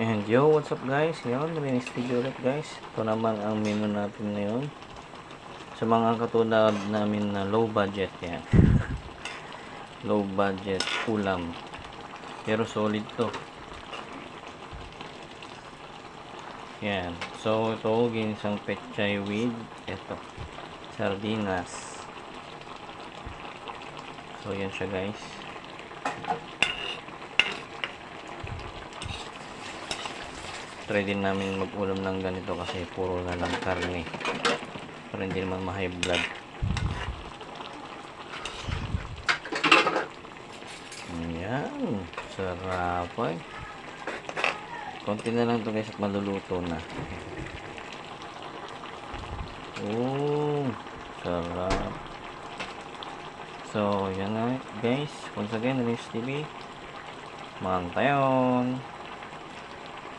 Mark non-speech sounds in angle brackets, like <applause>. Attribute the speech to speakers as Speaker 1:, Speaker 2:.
Speaker 1: And yo, what's up guys? Yun, Rinis TV ulit guys. Ito naman ang menu natin ngayon. Sa mga katulad namin na low budget yan. <laughs> low budget ulam. Pero solid to. Yan. So, ito, ginisang pechay with ito. Sardinas. So, yan siya guys. Try din namin mag-ulam ng ganito kasi puro na lang karne. Para hindi naman ma-high blood. Yan sarap ay konti na lang to guys at maluluto na. Oh sarap. So yan na guys. Once again Riz TV mantayon